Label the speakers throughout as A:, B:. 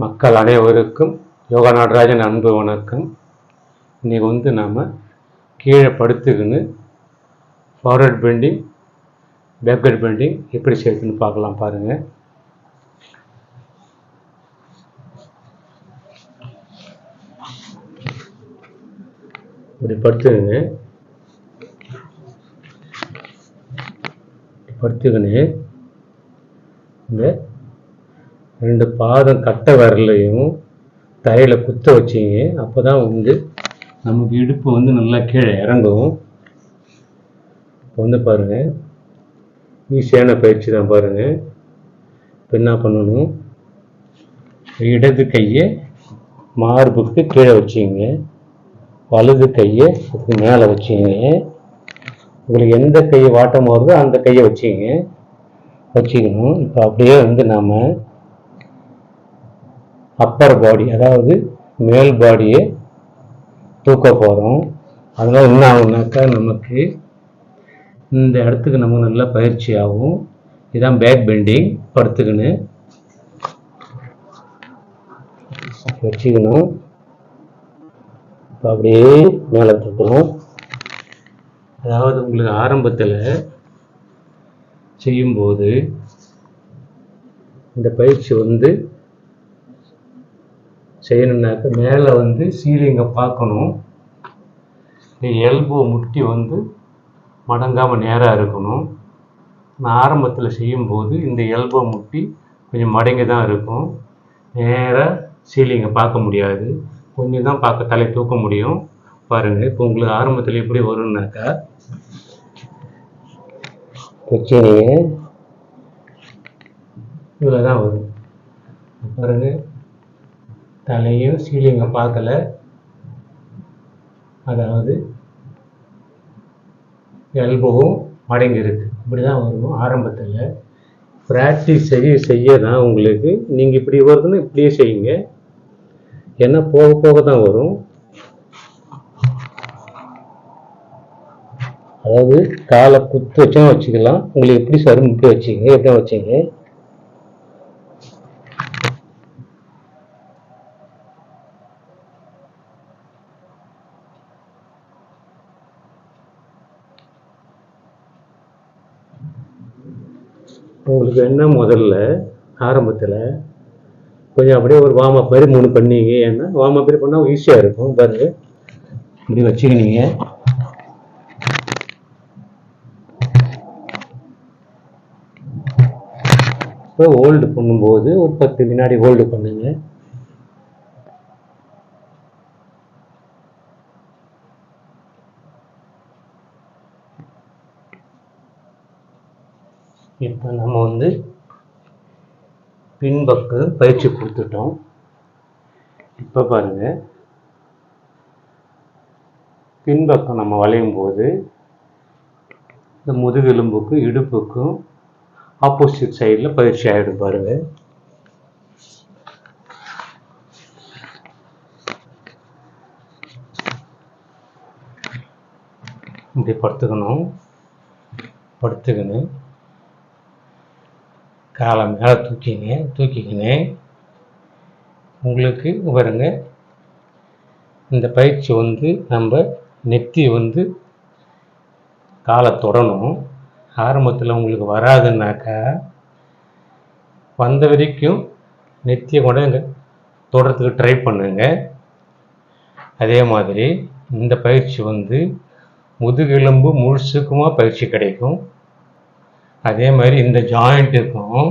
A: மக்கள் அனைவருக்கும் யோகா நடராஜன் அன்பு வணக்கம். இன்றைக்கி வந்து நாம் கீழே படுத்துக்கின்னு ஃபார்வர்ட் பெண்டிங் பேக்வர்ட் பெண்டிங் எப்படி செய்யுதுன்னு பார்க்கலாம் பாருங்கள் இப்படி படுத்துக்கங்க படுத்துக்கின்னு இந்த ரெண்டு பாதம் கட்டை விரலையும் தரையில் குத்த வச்சிங்க. அப்போ தான் வந்து நமக்கு இடுப்பு வந்து நல்லா கீழே இறங்கும். இப்போ வந்து பாருங்கள் ஈஸியான பயிற்சி தான் பாருங்கள் இப்போ என்ன பண்ணணும்? இடது கையை மார்புக்கு கீழே வச்சிங்க. வலது கையை மேலே வச்சிங்க. உங்களுக்கு எந்த கையை வாட்டம் வருதோ அந்த கையை வச்சிங்க. வச்சுக்கணும். இப்போ அப்படியே வந்து நாம் அப்பர் பாடி அதாவது மேல் பாடியை தூக்க போகிறோம் அதனால் என்ன ஆகுனாக்கா நமக்கு இந்த இடத்துக்கு நமக்கு நல்லா பயிற்சி ஆகும். இதுதான் பேக் பெண்டிங் படுத்துக்கின்னு. வச்சுக்கணும். இப்போ அப்படியே மேலே தூக்கணும் அதாவது உங்களுக்கு ஆரம்பத்தில் செய்யும்போது இந்த பயிற்சி வந்து செய்யணுன்னாக்க மேலே வந்து சீலிங்கை பார்க்கணும். எல்போ முட்டி வந்து மடங்காமல் நேராக இருக்கணும். நான் ஆரம்பத்தில் செய்யும்போது இந்த எல்போ முட்டி கொஞ்சம் மடங்கி தான் இருக்கும். நேராக சீலிங்கை பார்க்க முடியாது. கொஞ்சம் தான் பார்க்க தலை தூக்க முடியும். பாருங்கள் இப்போ உங்களுக்கு ஆரம்பத்தில் எப்படி வரும்னாக்கா வச்சுனீங்க இவ்வளோ தான் வரும். பாருங்கள் தலையும் சீலிங்கை பார்க்கல. அதாவது எல்போவும் மடங்கியிருக்கு. இப்படி தான் வரும்? ஆரம்பத்தில். ப்ராக்டிஸ் செய்ய செய்ய தான் உங்களுக்கு நீங்கள் இப்படி வருதுன்னு இப்படியே செய்யுங்க. ஏன்னா போக போக தான் வரும். அதாவது காலை குத்து வச்சும் வச்சுக்கலாம். உங்களுக்கு எப்படி சரும் இப்படி வச்சுங்க? எப்படி வச்சுங்க? உங்களுக்கு என்ன முதல்ல? ஆரம்பத்தில் கொஞ்சம் அப்படியே ஒரு வார்ம் அப் மாதிரி மூணு பண்ணீங்க ஏன்னா வார்ம் அப் மாதிரி பண்ணால் ஈஸியாக இருக்கும். பாருங்க. இப்படி வச்சுக்கினீங்க இப்போ ஹோல்டு பண்ணும்போது ஒரு பத்து வினாடி ஹோல்டு பண்ணுங்கள் இப்போ நம்ம வந்து பின்பக்கம் பயிற்சி கொடுத்துட்டோம். இப்போ பாருங்கள் பின்பக்கம் நம்ம வளையும் போது இந்த முதுகெலும்புக்கும் இடுப்புக்கும் ஆப்போசிட் சைடில் பயிற்சி ஆகிடும் பாருங்கள் இப்படி படுத்துக்கணும். படுத்துக்கணும். காலை மேலே தூக்கிங்க தூக்கிக்கின்னு உங்களுக்கு பாருங்க. இந்த பயிற்சி வந்து நம்ம நெத்தி வந்து காலை தொடணும். ஆரம்பத்தில் உங்களுக்கு வராதுன்னாக்கா வந்த வரைக்கும் நெத்தியை கூட இங்கே தொடறதுக்கு ட்ரை பண்ணுங்க. அதே மாதிரி இந்த பயிற்சி வந்து முதுகெலும்பு முழுசுக்குமாக பயிற்சி கிடைக்கும். அதே மாதிரி இந்த ஜாயிண்ட்டுக்கும்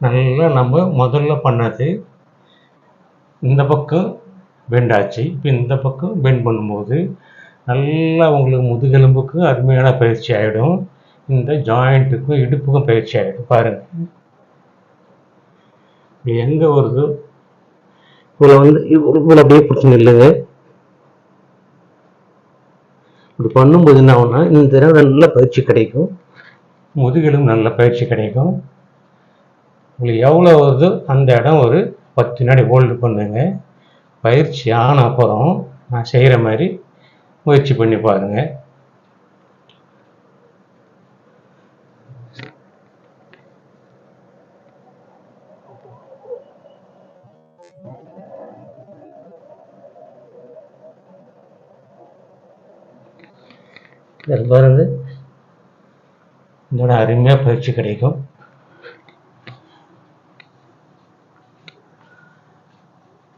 A: நல்லா நம்ம முதல்ல பண்ணது இந்த பக்கம் பெண்ட் ஆச்சு. இப்போ இந்த பக்கம் பெண்ட் பண்ணும்போது நல்லா உங்களுக்கு முதுகெலும்புக்கு அருமையான பயிற்சி ஆகிடும் இந்த ஜாயிண்ட்டுக்கும் இடுப்புக்கும் பயிற்சி ஆகிடும் பாருங்கள் எங்கே வருது? இவ்வளோ வந்து இவ்வளோ அப்படியே பிடிச்சி நில்லுங்க. இப்படி பண்ணும்போது என்ன ஆகும்னா இந்த தடவை நல்ல பயிற்சி கிடைக்கும். முதுகிலும் நல்ல பயிற்சி கிடைக்கும். உங்களுக்கு எவ்வளோ வருதோ அந்த இடம் ஒரு பத்து வினாடி ஹோல்டு பண்ணுங்க. பயிற்சி ஆன அப்புறம் நான் செய்கிற மாதிரி முயற்சி பண்ணி பாருங்க. பாருங்கள் இதோட அருமையாக பயிற்சி கிடைக்கும்.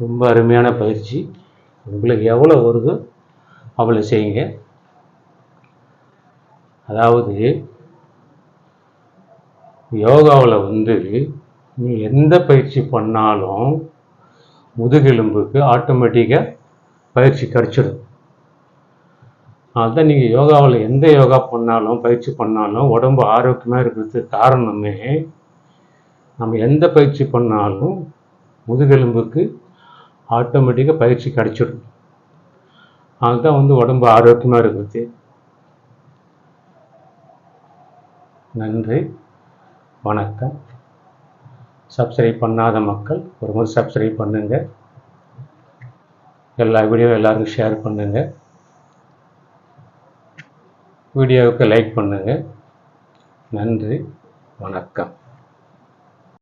A: ரொம்ப அருமையான பயிற்சி. உங்களுக்கு எவ்வளோ வருதோ அவ்வளோ செய்யுங்க. அதாவது யோகாவில் வந்து நீ எந்த பயிற்சி பண்ணாலும் முதுகெலும்புக்கு ஆட்டோமேட்டிக்காக பயிற்சி கிடச்சிடும். அதுதான் நீங்கள் யோகாவில் எந்த யோகா பண்ணாலும் பயிற்சி பண்ணாலும் உடம்பு ஆரோக்கியமாக இருக்கிறதுக்கு காரணமே நம்ம எந்த பயிற்சி பண்ணாலும் முதுகெலும்புக்கு ஆட்டோமேட்டிக்காக பயிற்சி கிடச்சிடும் அதுதான் வந்து உடம்பு ஆரோக்கியமாக இருக்கிறது. நன்றி. வணக்கம். சப்ஸ்கிரைப் பண்ணாத மக்கள் ஒரு முறை சப்ஸ்கிரைப் பண்ணுங்கள் எல்லா வீடியோ எல்லாருக்கும் ஷேர் பண்ணுங்கள் வீடியோவுக்கு லைக் பண்ணுங்கள் நன்றி. வணக்கம்.